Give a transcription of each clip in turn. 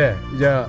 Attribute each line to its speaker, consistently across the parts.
Speaker 1: 예, 이제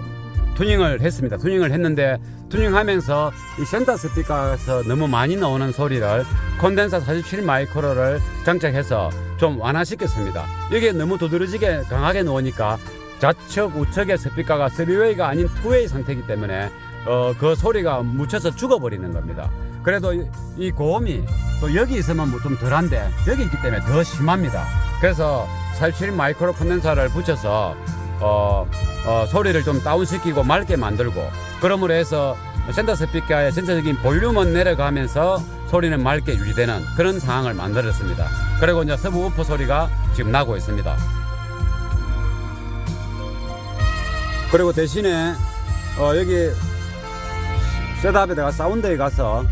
Speaker 1: 투닝을 했습니다. 투닝을 했는데 투닝하면서 이 센터 스피커에서 너무 많이 나오는 소리를 콘덴서 47 마이크로를 장착해서 좀 완화시켰습니다. 이게 너무 두드러지게 강하게 나오니까 좌측 우측의 스피커가 3웨이가 아닌 2웨이 상태이기 때문에 어, 그 소리가 묻혀서 죽어버리는 겁니다. 그래도 이, 이 고음이 또 여기 있으면 뭐 좀 덜한데 여기 있기 때문에 더 심합니다. 그래서 47 마이크로 콘덴서를 붙여서 어, 어, 소리를 좀 다운시키고 맑게 만들고 그러므로 해서 센터 스피커의 전체적인 볼륨은 내려가면서 소리는 맑게 유지되는 그런 상황을 만들었습니다. 그리고 이제 서브우퍼 소리가 지금 나고 있습니다. 그리고 대신에 어, 여기 셋업에다가 사운드에 가서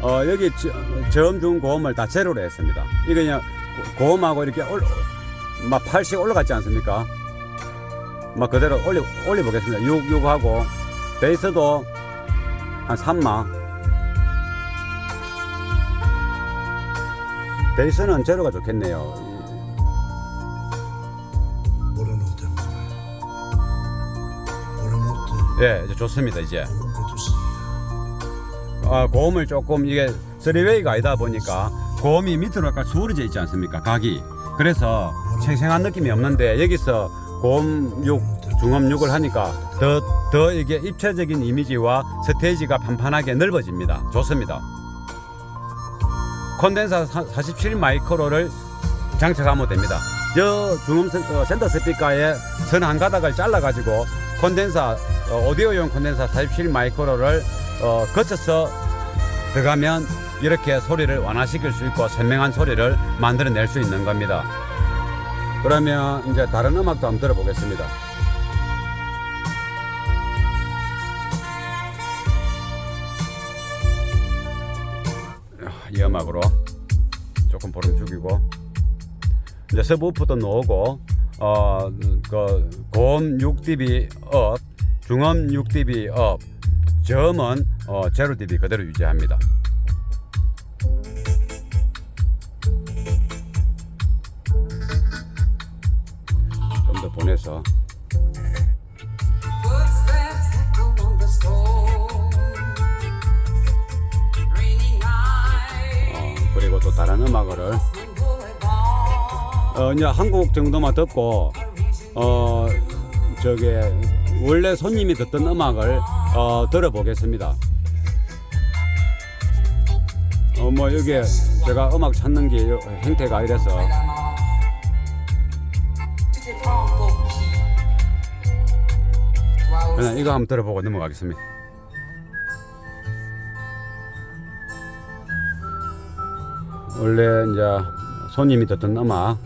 Speaker 1: 어, 여기 저- 저음 중 고음을 다 제로로 했습니다. 이거 그냥 고- 고음하고 이렇게 올, 막80 올라갔지 않습니까? 막 그대로 올려, 올려보겠습니다. 6, 6하고, 베이스도 한 3마. 베이스는 제로가 좋겠네요. 예, 이제 좋습니다, 이제. 아, 고음을 조금, 이게 3웨이가 아니다 보니까 고음이 밑으로 약간 수그러져 있지 않습니까? 각이. 그래서 생생한 느낌이 없는데 여기서 고음 6, 중음 6을 하니까 더, 더 이게 입체적인 이미지와 스테이지가 판판하게 넓어집니다. 좋습니다. 콘덴서 47 마이크로를 장착하면 됩니다. 저 중음 센터 스피커에 선 한 가닥을 잘라가지고 콘덴서 어, 오디오용 콘덴서 47 마이크로를 어, 거쳐서 들어가면 이렇게 소리를 완화시킬 수 있고 선명한 소리를 만들어낼 수 있는 겁니다. 그러면 이제 다른 음악도 한번 들어보겠습니다. 이 음악으로 조금 보름 죽이고 이제 서브우프도 놓고 어 그 고음 6dB 업, 중음 6dB 업, 저음은 어, 0dB 그대로 유지합니다. 보내서. 어, 그리고 또 다른 음악을. 어, 이제 한국 정도만 듣고 어 저게 원래 손님이 듣던 음악을 어, 들어보겠습니다. 어 뭐 여기 제가 음악 찾는 게 요- 행태가 이래서 그냥 이거 한번 들어보고 넘어가겠습니다. 원래 이제 손님이 듣던 음악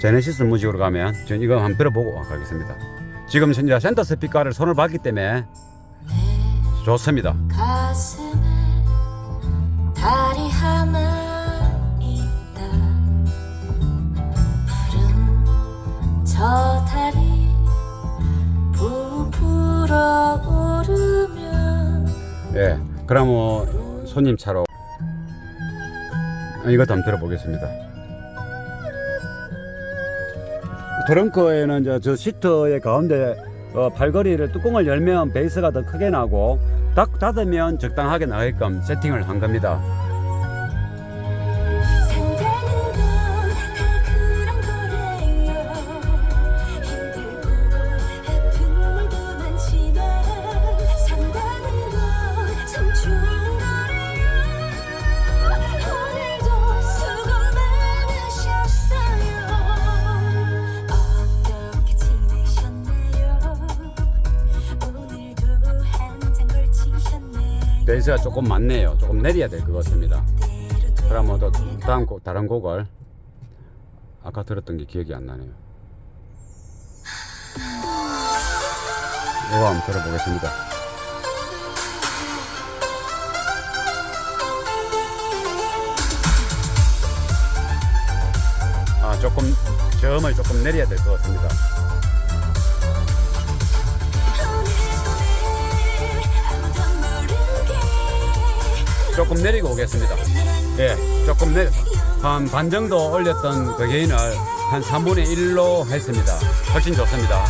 Speaker 1: 제네시스 무직으로 가면 전 이거 한번 들어보고 가겠습니다. 지금 현재 센터 스피커를 손을 봤기 때문에 좋습니다. 예, 그럼 뭐 손님 차로 이것도 한번 들어보겠습니다. 트렁크에는 이제 저 시트의 가운데 어, 팔걸이를 뚜껑을 열면 베이스가 더 크게 나고 딱 닫으면 적당하게 나게끔 세팅을 한 겁니다. 베이스가 조금 많네요. 조금 내려야 될 것 같습니다. 그러면 또 다음 곡 다른 곡을 아까 들었던 게 기억이 안 나네요. 이거 한번 들어보겠습니다. 아 조금 저음을 조금 내려야 될 것 같습니다. 조금 내리고 오겠습니다. 예, 조금.
Speaker 2: 영원히
Speaker 1: 한반 정도 올렸던 그 게인을 한 3분의 1로 했습니다. 훨씬 좋습니다.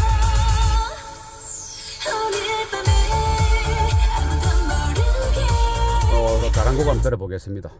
Speaker 1: 어, 곡 한번 들어보겠습니다.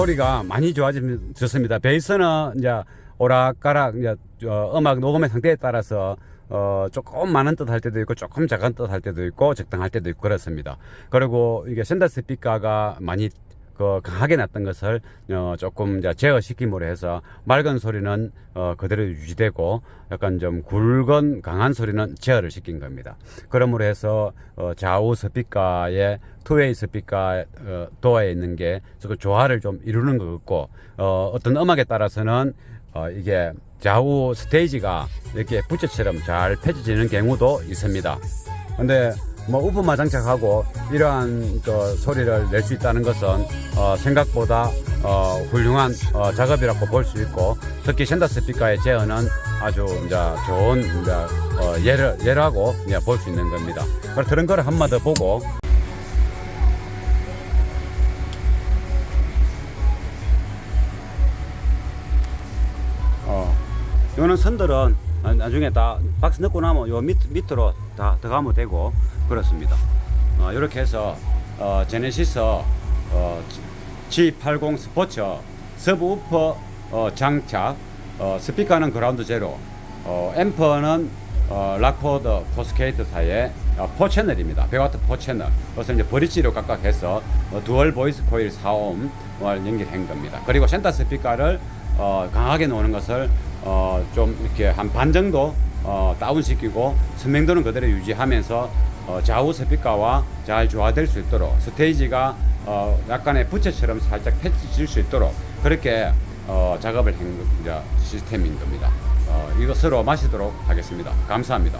Speaker 1: 소리가 많이 좋아졌습니다. 베이스는 이제 오락가락 이제 어, 음악 녹음의 상태에 따라서 어, 조금 많은 뜻 할 때도 있고 조금 작은 뜻 할 때도 있고 적당할 때도 있고 그렇습니다. 그리고 이게 샌더 스피커가 많이 그 강하게 났던 것을 어, 조금 이제 제어시킴으로 해서 맑은 소리는 어, 그대로 유지되고 약간 좀 굵은 강한 소리는 제어를 시킨 겁니다. 그러므로 해서 어, 좌우 스피커의 투웨이 스피커 어, 도어에 있는 게그 조화를 좀 이루는 것 같고 어, 어떤 음악에 따라서는 어, 이게 좌우 스테이지가 이렇게 부채처럼 잘 펴져지는 경우도 있습니다. 근데 뭐 우프마 장착하고 이러한 그 소리를 낼 수 있다는 것은 어, 생각보다 어, 훌륭한 어, 작업이라고 볼 수 있고 특히 샌더 스피커의 제어는 아주 이제 좋은 이제 어, 예를 예라고 이제 볼 수 있는 겁니다. 그런 거를 한번더 보고 어, 이거는 선들은 나- 나중에 다 박스 넣고 나면 요 밑, 밑으로 다 들어가면 되고 그렇습니다. 어, 이렇게 해서 어, 제네시스 어, G80 스포츠 서브 우퍼 어, 장착 어, 스피커는 그라운드 제로 어, 앰퍼는 어, 락포드 포스케이트사의 어, 4채널입니다. 100W 4채널. 그래서 이제 브릿지로 각각 해서 어, 두얼 보이스 코일 4옴을 연결한 겁니다. 그리고 센터 스피커를 어, 강하게 놓는 것을 어, 좀 이렇게 한 반 정도 어, 다운시키고 선명도는 그대로 유지하면서 어, 좌우 스피커와 잘 조화될 수 있도록 스테이지가 어, 약간의 부채처럼 살짝 펴질 수 있도록 그렇게 어, 작업을 한 시스템인 겁니다. 어, 이것으로 마시도록 하겠습니다. 감사합니다.